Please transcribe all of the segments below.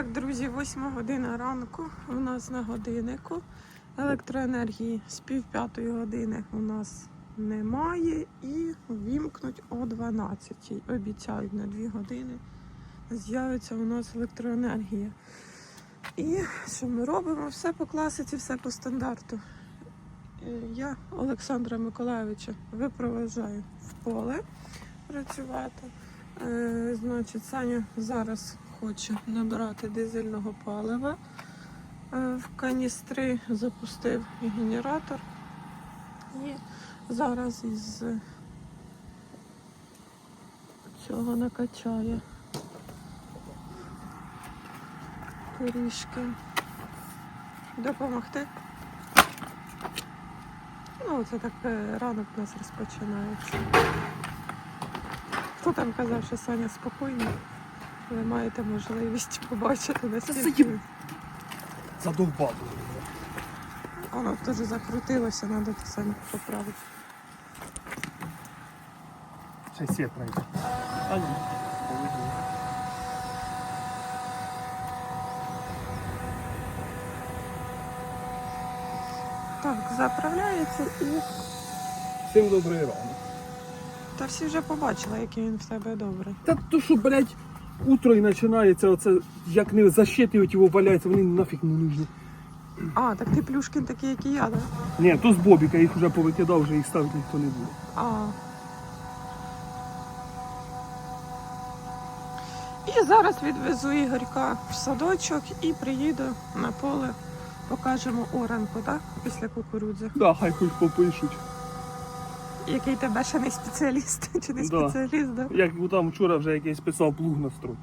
Так, друзі, 8 година ранку у нас на годиннику. Електроенергії з пів п'ятої години у нас немає і вімкнуть о 12. Обіцяють на 2 години з'явиться у нас електроенергія. І що ми робимо? Все по класиці, все по стандарту. Е, Я Олександра Миколайовича випроваджаю в поле працювати. Е, Значить, Саня зараз хоче набрати дизельного палива. Е, В каністри запустив генератор. І зараз із цього накачає трішки. Допомогти. Ну, це так е, ранок у нас розпочинається. Хто там казав, що Саня спокійний? Ви маєте можливість побачити наскільки. Задовбав. Воно теж закрутилося, треба це Саня поправити. Ще світ пройде. А ні. Так, заправляється і. Всім добрий ранок. Та всі вже побачили, який він в тебе добрий. Та то що, блядь, утро і починається, оце, як не защитують його валяється, вони нафіг не нужні. А, так ти плюшкін такий, як і я, так? Ні, то з Бобіка їх вже повикидав, вже їх ставити ніхто не буде. А. І зараз відвезу Ігорька в садочок і приїду на поле. Покажемо оранку, так? Після кукурудзи. Да, хай хоч попишуть. Який тебе ще не спеціаліст, чи не Да. спеціаліст, да? Як там вчора вже якийсь писав плуг настрой.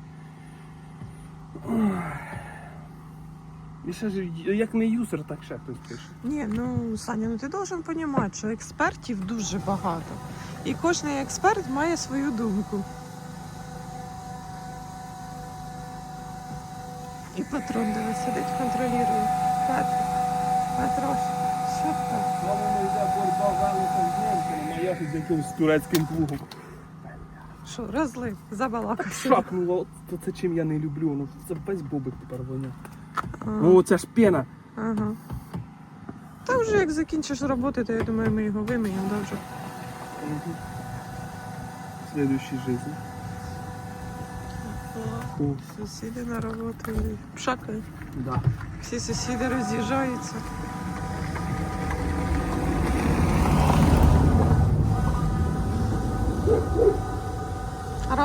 І ще ж, як не юсер, так ще хтось пише. Ні, ну Саня, ну ти должен розуміти, що експертів дуже багато. І кожен експерт має свою думку. І патрон диви сидить, контролює. Петро, Петро, йде велика з німцями, якимось турецьким плугом. Що, розлив, забалакався. Шакнуло, то це чим я не люблю, ну це весь бобик тепер воня. Ну оце ж пена. Ага. Та вже як закінчиш роботи, то я думаю, ми його вимиємо. В следующей жизни. О, Сусіди на роботу пшакають. да. Всі сусіди роз'їжджаються.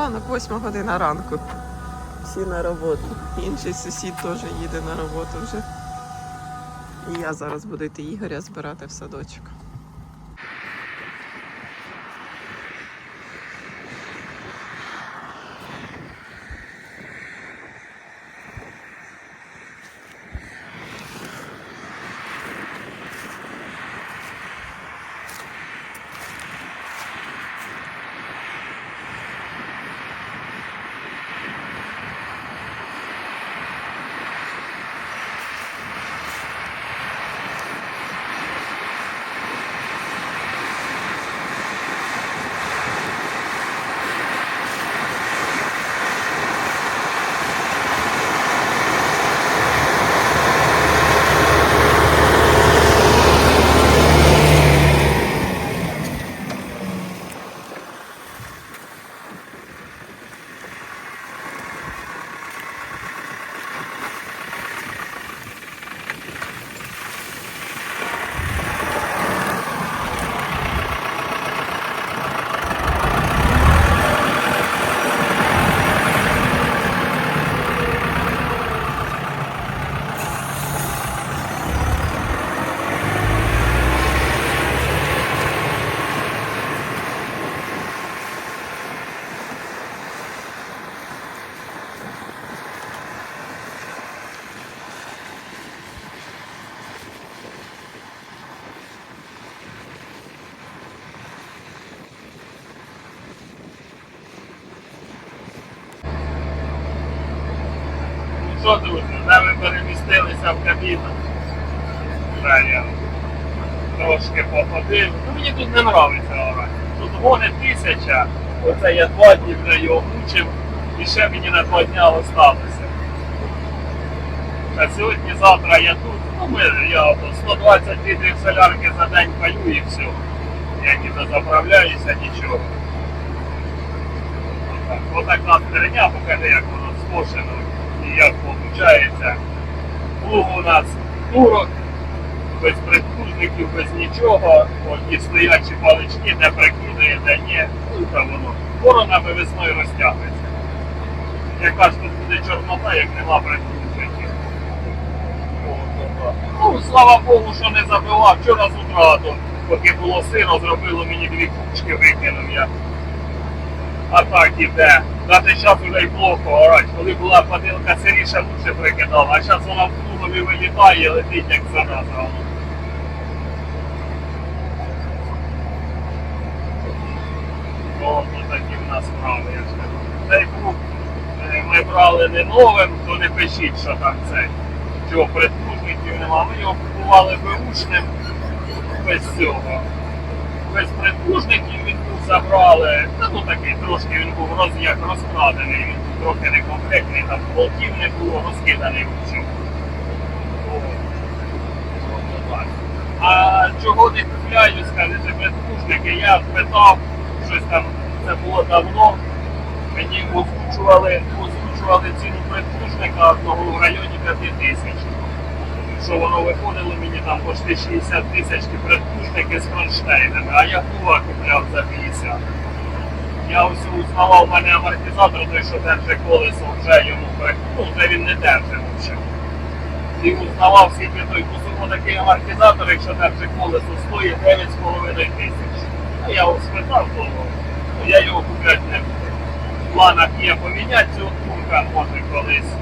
Ранок, восьма година ранку. Всі на роботу. Інший сусід теж їде на роботу вже. І я зараз буду йти Ігоря збирати в садочок. Що, друзі, де ми перемістилися в кабіну. Я трошки походив. Ну мені тут не подобається орати. Тут гони тисяча, оце я два дні вже його мучив, і ще мені на два дня осталося. А сьогодні, завтра я тут. Ну, ми, я 120 літрів солярки за день палю і все. Я ніби заправляюся, нічого. Отак, Отака херня, покажи, як воно скошено і як виходить. Плуг у нас турок, без прикружників, без нічого. Одні стоячі палички, де прикидує, де ні. Ну, та воно. Воронами весною розтягується. Яка ж тут буде чорнота, як нема так. Ну, слава Богу, що не забивав. Вчора з утра, то, поки було сиро, зробило мені дві кучки, викинув я. А так іде. Навіть зараз вже й плохо орать. Коли була подилка сиріша, лучше прикидав, а зараз вона в плугові вилітає, летить як зараза. О, то такі в нас справи, я ж кажу. Цей плуг е, ми брали не новим, то не пишіть, що там це. Чого предплужників нема. Ми його купували беушним без цього без предплужників він забрали. Та ну такий трошки він був роз, як розкрадений, він був трохи некомплектний, там болтів не було, розкиданий в так. А чого не купляю, скажете, предплужники, я питав, щось там, це було давно, мені озвучували, озвучували ціну предплужника одного в районі 5 тисяч що воно виходило мені там почти 60 тисяч предпушники з кронштейнами, а я кува купляв за 50. Я ось узнавав, у мене амортизатор, той, що держить колесо, вже йому ну, вже він не держить вже. І узнавав, скільки той кусок такий амортизатор, якщо держить колесо, стоїть 9,5 тисяч. Ну, я його спитав, то ну, я його купляти не буду. В планах є поміняти цього курка, може колись.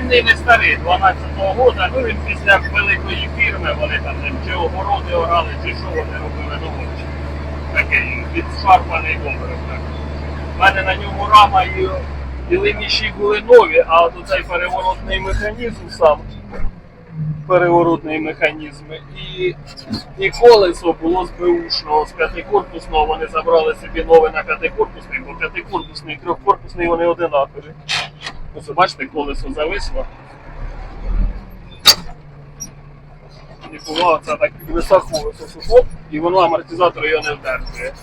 Він не старий, 12-го года, ну він після великої фірми, вони там чи огороди орали, чи що вони робили, ну такий відшарпаний добре. Так. У мене на ньому рама і, і лиміші були нові, а от цей переворотний механізм сам. Переворотний механізм. І, і колесо було з беушного, з п'ятикорпусного. Вони забрали собі нове на п'ятикорпусний, бо п'ятикорпусний трьохкорпусний вони одинакові. Ось бачите, колесо зависло. І бувало це так високо, ось і воно амортизатор його не вдержує.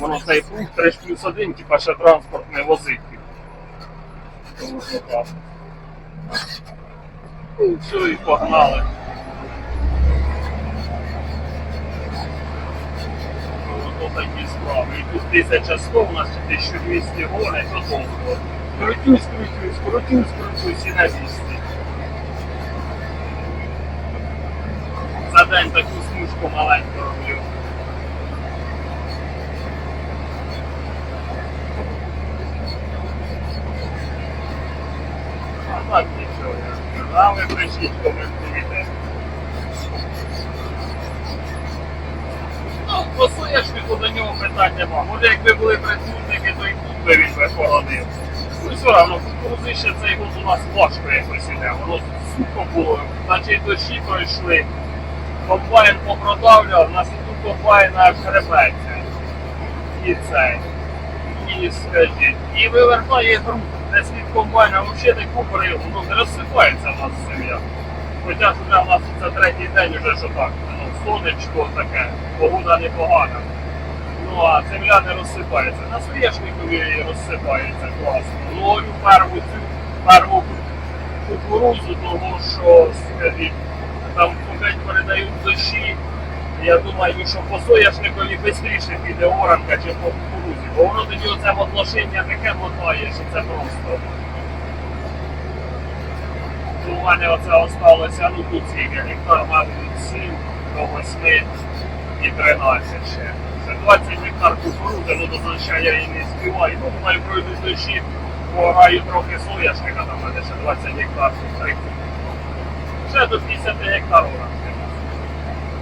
Воно цей пункт 3 плюс 1, типа ще транспорт не возить. Тому що так. Все, і погнали. Ото такі справи. І тут 1100 у нас 1200 гори, то довго. Крутюсь, крутюсь, крутюсь, крутюсь і на місці. За день таку смужку маленьку роблю. А так нічого. А ви прийшли, коментуєте. Ну, по соняшнику до нього питань нема. Може, якби були працівники, то і тут би він би породив. Все кукурузи ще цей год у нас важко якось іде. Воно сухо було, наче й дощі пройшли. Комбайн попродавлював, нас і тут комбайн аж гребеться. І цей. І скажіть. І вивертає гру. Десь від комбайна взагалі не купори, воно не розсипається в нас сім'я. Хоча вже у нас це третій день вже що так. Ну, сонечко таке, погода непогана. Ну а земля не розсипається. На соєшникові розсипається класно. Ловлю перву цю перву кукурузу, тому що, скажіть, там опять передають дощі. Я думаю, що по соняшникові швидше піде оранка, чи по кукурузі. Бо воно тоді оце мотлошення таке мотає, що це просто. Ну, У мене оце осталося, ну тут скільки гектар, мабуть, 7 до 8 і 13 ще. Це 20 гектар кукурузи, ну то ще я і не співаю. Ну, пройдуть дощі, пограю трохи соняшника, там мене ще 20 гектар Ще до 50 гектар оранки.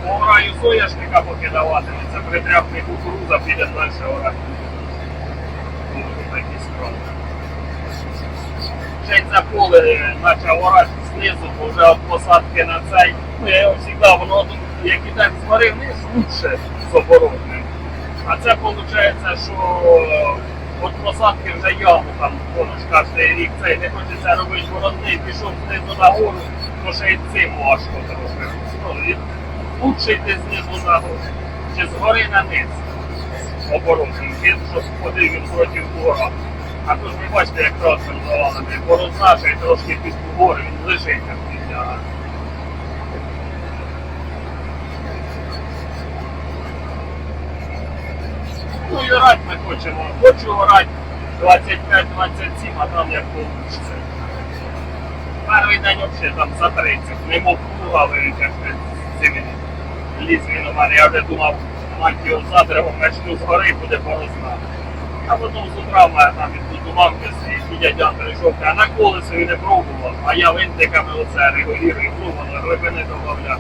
Пограю соняшника поки даватиметься, притряпний кукуруза піде далі орати. Ну, справи. Ще й це поле почав орати знизу, бо вже посадки на цей. Ну я його завжди, воно як і так зварив вниз, лучше з оборотним. А це виходить, що От посадки вже яму там, ж кожен рік цей не хочеться робити борозни, пішов знизу на гору, то ще й цим важко трохи. Ну, лучше йти знизу на гору, чи згори на низ оборотним, він щоб ходив проти гора. А тут ви бачите, як трактор завалений, борозна ще трошки під гори, він лежить як підляга. Ну і орать ми хочемо. Хочу орати 25-27, а там як вийде. Перший день взагалі там за 30. Не мог круга цими він у мене. Я вже думав, мантію за деревом начну з гори буде порозна. А потім з утра мене там від туманки і дядя прийшов, а на колесо і не пробував, а я винтиками оце регулюю, пробував, глибини додавляв.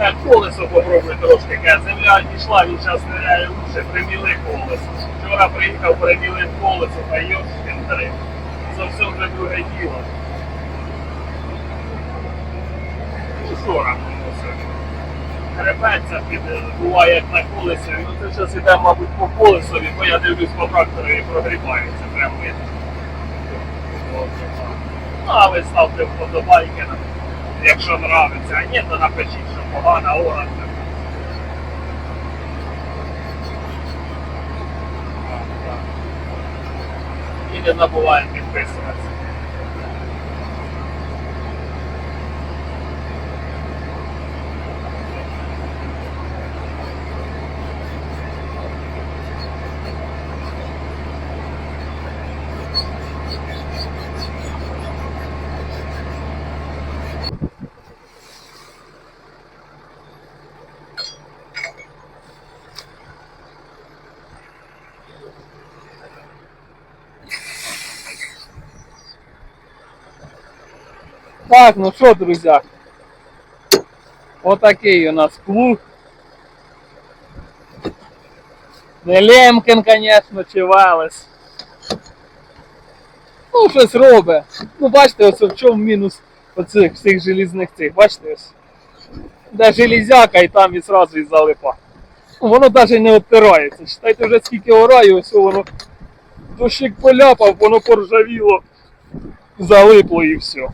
Колесо попробуй трошки, каже, земля пішла, він зараз ниряє лучше, приміли колесо. Вчора приїхав, примілив колесо, а йошкин три. Зовсім вже друге діло. Ну, робимо? Гребеться під, буває як на колесі. Ну це зараз іде, мабуть, по колесові, бо я дивлюсь по трактору і прогрібається прямо видно. Ну, а ви ставте вподобайки, якщо нравиться. А ні, то напишіть, погана оранка. Так, так. І не підписуватися. Так, ну що, друзі? Отакий у нас плуг. Не Лемкін, звісно, чи Велес. Ну, щось робить. Ну, бачите, ось в чому мінус оцих всіх желізних цих. Бачите ось. Де железяка і там і зразу і залипа. Ну, воно навіть не оттирається. Читайте вже скільки ораю, ось воно дощик поляпав, воно поржавіло, залипло і все.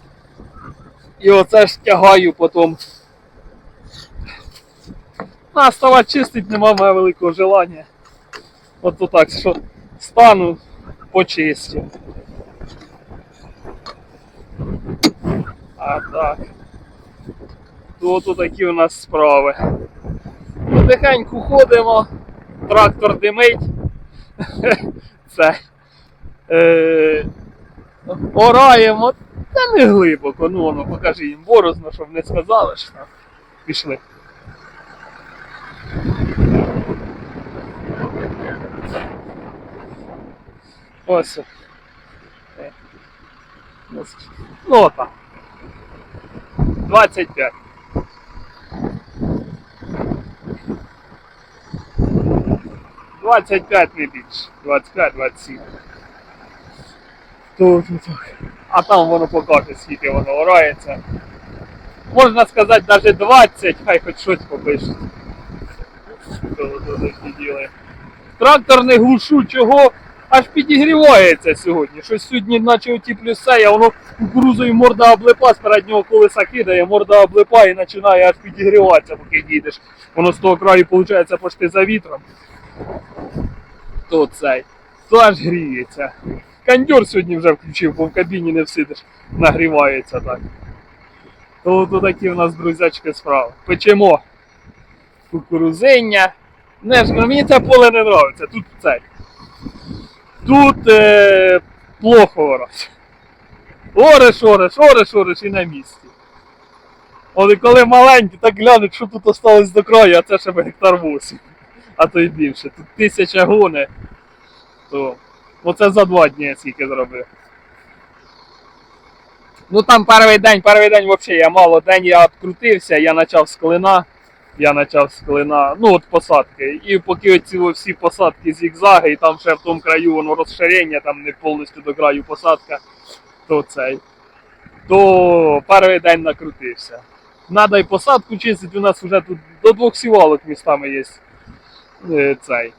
І оце ж тягаю потім. А ставати чистить нема мене великого желання. От то так, що стану почистю. А так. Тут такі у нас справи. Потихеньку ходимо, трактор димить. Це. Е, ораємо, та не глибоко, ну воно покажи їм борозно, щоб не сказали, що пішли. Ось. Ну так. 25. Двадцять п'ять не більше. 25-27. То, то так. А там воно покаже, скільки воно орається. Можна сказати, навіть 20, хай хоч щось діли. Трактор не глушу, чого аж підігрівається сьогодні. Щось сьогодні, наче оті а воно кукурузою морда облипа, з переднього колеса кидає, морда облипа і починає аж підігріватися, поки дійдеш. Воно з того краю, виходить, почти за вітром. То цей. То аж гріється. Кондьор сьогодні вже включив, бо в кабіні не всидиш, нагрівається так. То, то такі у нас, друзячки, справи. Печемо кукурузиння. Не ж, ну, мені це поле не подобається. Тут цей. Тут е, плохо орать. Ореш, ореш, ореш, ореш і на місці. І коли маленькі, так глянуть, що тут осталось до краю, а це ще гектар 8. А то й більше. Тут тисяча гони. То Оце за два дні я скільки зробив. Ну там перший день, перший день взагалі я мало день я відкрутився, я почав з клина. Я почав з клина, ну от посадки. І поки оці всі посадки зігзаги, і там ще в тому краю воно розширення, там не повністю до краю посадка, то цей. То перший день накрутився. Надо й посадку чистити, у нас вже тут до двох сівалок містами є е, цей.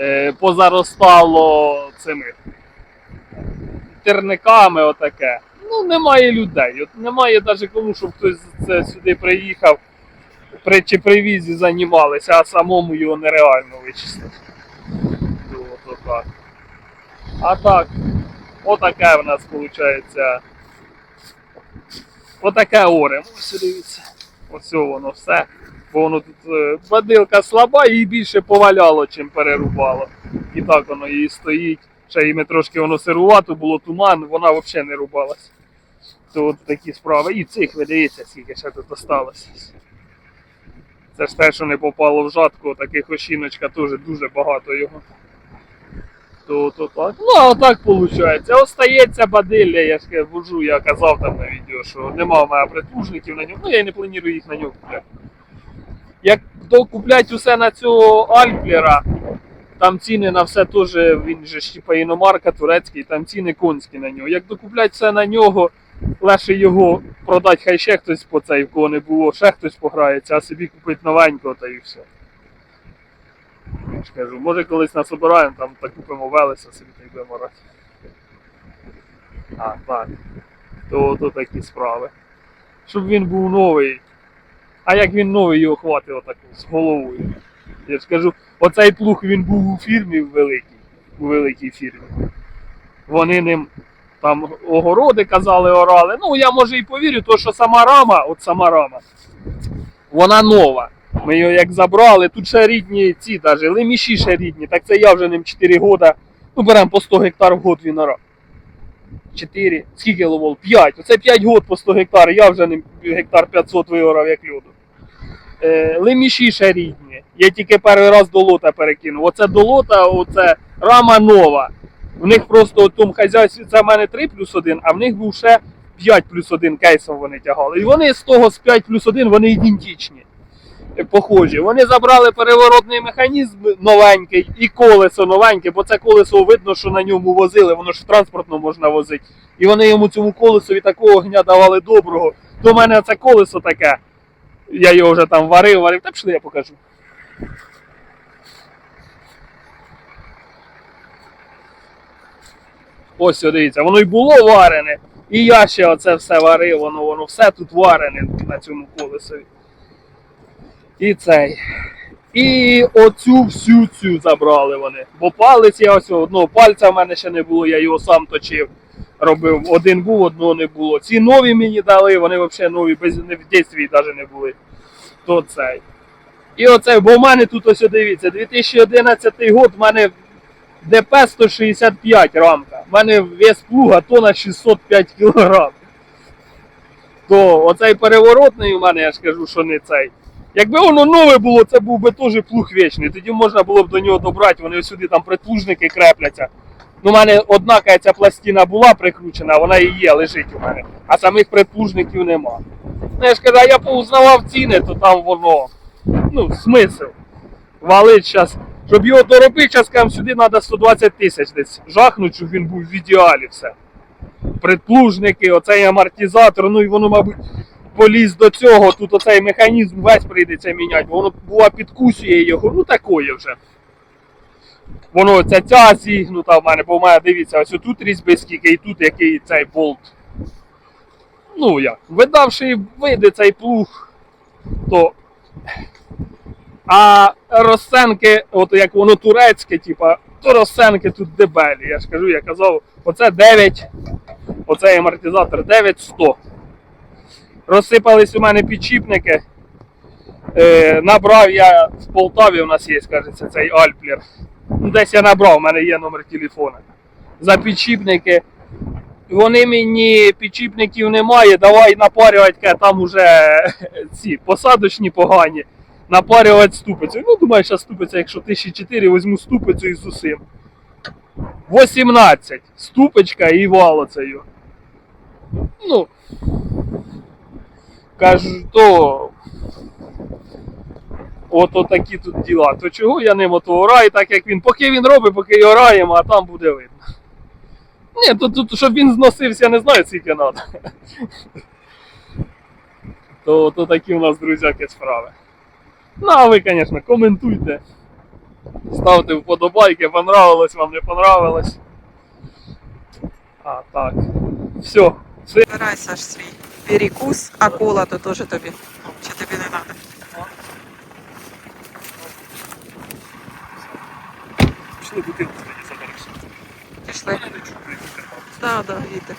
Е, позаростало цими терниками отаке. Ну, немає людей. От немає навіть кому, щоб хтось це сюди приїхав при, чи привіз і займалися, а самому його нереально вичислити. Ну, от так. А так, отаке в нас виходить. Отаке оре. Ось дивіться. Ось воно все. Бо воно тут е, бадилка слаба, її більше поваляло, чим перерубало. І так воно її стоїть. Ще їм трошки воно сирувато, було туман, вона взагалі не рубалась. То от такі справи. І цих ви дивіться, скільки ще тут осталося. Це ж те, що не попало в жатку, таких ощіночка теж дуже багато його. То, то так. Ну, а отак виходить. Остається бадилля, я ж вожу, я казав там на відео, що нема в мене притужників на ньому. Ну я і не планую їх на нього купляти. Як докуплять усе на цього Альплера, там ціни на все теж, він же типа іномарка турецький, там ціни конські на нього. Як докуплять все на нього, легше його продати, хай ще хтось по цей, в кого не було, ще хтось пограється, а собі купить новенького та і все. Я ж кажу, може колись насобираємо, там та купимо велеса, собі та й будемо грати. А, так. То, то такі справи. Щоб він був новий. А як він новий, його хватить отак з головою. Я ж кажу, оцей плуг він був у фірмі великій, у великій фірмі. Вони ним там огороди казали, орали. Ну, я може і повірю, то що сама рама, от сама рама, вона нова. Ми його як забрали, тут ще рідні ці даже, леміші ще рідні, так це я вже ним 4 года. Ну, беремо по 100 гектар в год він орав. 4, скільки ловол? 5. Оце 5 год по 100 гектар, я вже ним гектар 500 виорав як льоду. Е, леміші ще рідні. Я тільки перший раз до лота перекинув. Оце до лота, оце рама нова. У них просто у тому хазяйстві це в мене 3 плюс 1, а в них був ще 5 плюс 1 кейсом вони тягали. І вони з того з 5 плюс 1 вони ідентичні. Похожі. Вони забрали переворотний механізм новенький і колесо новеньке, бо це колесо видно, що на ньому возили, воно ж транспортно можна возити. І вони йому цьому колесові такого огня давали доброго. До мене це колесо таке. Я його вже там варив, варив. Та пішли я покажу. Ось дивіться, воно й було варене. І я ще оце все варив, воно, воно все тут варене на цьому колесові. І цей. І оцю всю цю забрали вони. Бо палець я ось одного пальця в мене ще не було, я його сам точив. Робив. Один був, одного не було. Ці нові мені дали, вони взагалі нові, без не в дійстві навіть не були. То цей. І оце, бо в мене тут ось дивіться, 2011 год, в мене ДП 165 рамка. У мене вес плуга тона 605 кг. То оцей переворотний у мене, я ж кажу, що не цей. Якби воно нове було, це був би теж плуг вічний. Тоді можна було б до нього добрати, вони сюди там притлужники крепляться. Ну, у мене одна ця пластина була прикручена, вона і є, лежить у мене. А самих предплужників нема. Ну, я ж кажу, я поузнавав ціни, то там воно. Ну, смисл. Валить зараз. Щоб його доробити, зараз кажемо, сюди треба 120 тисяч десь жахнуть, щоб він був в ідеалі все. Предплужники, оцей амортизатор, ну і воно, мабуть, поліз до цього. Тут оцей механізм весь прийдеться міняти, воно бува підкусує його, ну такое вже. Воно ця ця зігнута в мене, бо в мене дивіться, ось тут різьби скільки, і тут який цей болт. Ну як, видавши вийде цей плуг, то. А розсенки, от як воно турецьке, типа, то розсенки тут дебелі. Я ж кажу, я казав, оце 9, оцей амортизатор 9100. Розсипались у мене підчіпники. Е, набрав я в Полтаві, у нас є, кажеться, цей Альплер. Ну, Десь я набрав, у мене є номер телефона. За підчіпники. Вони мені підчіпників немає, давай напарювати, там уже ці посадочні погані. Напарювати ступицю. Ну, думаю, зараз ступиця, якщо 1004, візьму ступицю із усім. 18. Ступочка і вал оцею. Ну. Кажу, то. От такі тут діла. То чого я ним ото ораю, так як він. Поки він робить, поки й ораємо, а там буде видно. Ні, то тут, щоб він зносився, я не знаю, скільки треба. То, то такі у нас, друзяки, справи. Ну, а ви, звісно, коментуйте. Ставте вподобайки, понравилось вам, не понравилось. А, так. Все. Все. Збирай Саш свій перекус, а кола то теж тобі. Чи тобі не треба? Пішли бутилку мені забереш. Пішли. Так, так, да, вітер.